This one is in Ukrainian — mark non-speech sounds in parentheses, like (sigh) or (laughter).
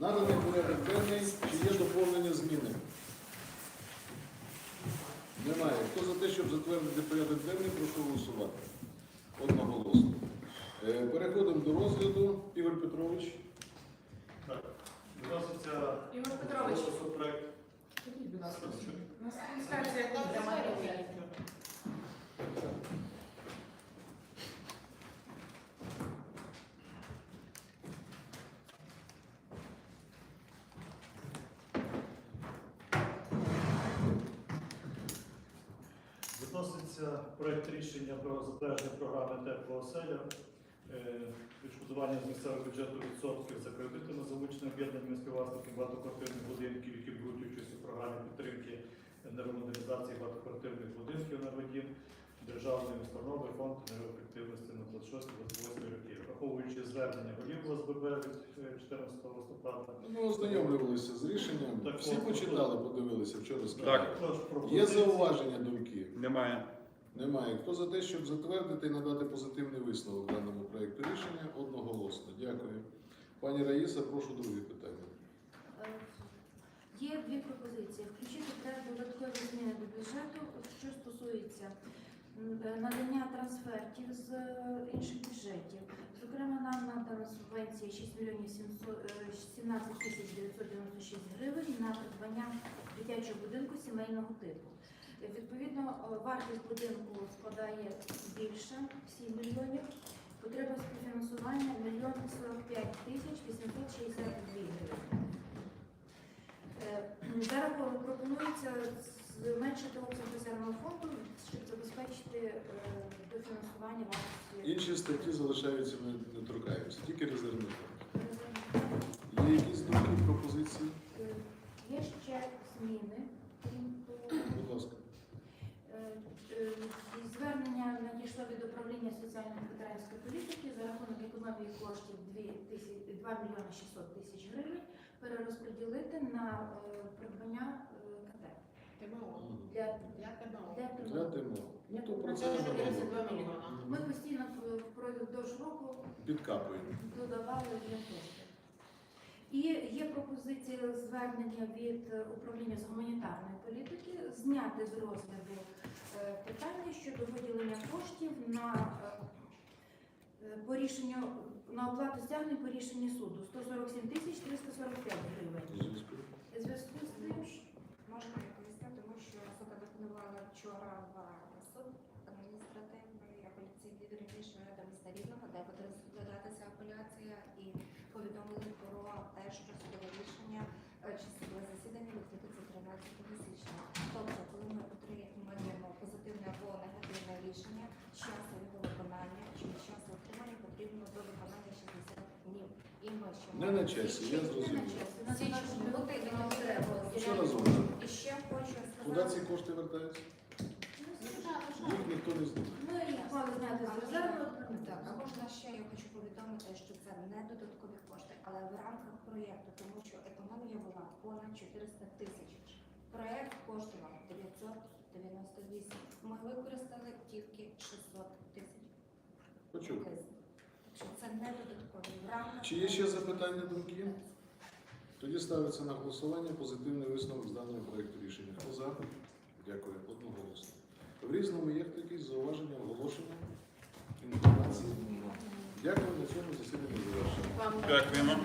Наданий порядок денний. Чи є доповнення зміни? Немає. Хто за те, щоб затвердити порядок денний, прошу голосувати. Одноголосно. Е, Переходимо до розгляду. Ігор Петрович. Так, вноситься Ігор Петрович, проект. будь ласка, у нас тут для мене. Відноситься проект рішення про затвердження програми теплого оселя, відшкодування з місцевого бюджету відсотків за кредитами залученими об'єднаними співвласників багатоквартирних будинків, які беруть участь у програмі підтримки енергомодернізації багатоквартирних будинків. на державної установи, фонд енергоефективності на 26-28 років. Враховуючи звернення голів ОСББ від е, 14 листопада, Ми ознайомлювалися з рішенням. Так, Всі от, почитали, подивилися вчора. Так. Є зауваження думки? Немає. Немає. Хто за те, щоб затвердити і надати позитивний висновок даному проєкту рішення? Одноголосно. Дякую. Пані Раїса, прошу друге питання. Е, Є дві пропозиції. Включити теж додаткові зміни до бюджету, що стосується е, надання трансфертів з е, інших бюджетів. Зокрема, нам надана субвенція 6 мільйонів 700, е, 17 тисяч 996 гривень на придбання дитячого будинку сімейного типу. Е, Відповідно, е, вартість будинку складає більше 7 мільйонів. Потреба співфінансування 1 45 тисяч 862 гривень. Е, (clears throat) Зараз пропонується зменшити обсяг резервного фонду, е, дофінансування вартості. Інші статті залишаються, ми не торкаємося, тільки резервний фонд. Є якісь думки, пропозиції? Е, Є ще зміни. Будь ласка. Е, е, Звернення надійшло від управління соціальної ветеранської політики за рахунок економії коштів 2, тисячі, 2 мільйони 600 тисяч гривень перерозподілити на придбання. ТМО. Для, Для ТМО. для Для ТМО. ТМО. Ну, то про це Це вже вже говорили. 52 мільйона. Ми постійно впродовж року Підкапуємо. додавали для кошти. І є пропозиція звернення від управління з гуманітарної політики зняти з розгляду е, питання щодо виділення коштів на, е, е, по рішенню на оплату стягнень по рішенню суду 147 тисяч 345 суд адміністративний апеляційний від рішення до міста Рівного, де буде розглядатися апеляція, і повідомили про те, що судове рішення е, чи судове засідання відбудеться 13 січня. Тобто, коли ми отримаємо позитивне або негативне рішення, часу його виконання чи часу отримання потрібно до виконання 60 днів. І ми ще Не на часі, я не на зрозумів. Що разом? І ще хочу Куди сказати. ці кошти вертаються? Ніхто не знає. Ми мали зняти з резерву. Так, а можна ще я хочу повідомити, що це не додаткові кошти, але в рамках проєкту, тому що економія була понад 400 тисяч. Проєкт коштував 998. Ми використали тільки 600 тисяч. Почув. Так що це не додаткові. В рамках Чи є ще запитання, думки? Тоді ставиться на голосування позитивний висновок з даного проєкту рішення. Хто за? Дякую. Одноголосно. В різному є якісь зауваження, оголошення, інформації. Дякую, на цьому засідання завершено. Дякуємо.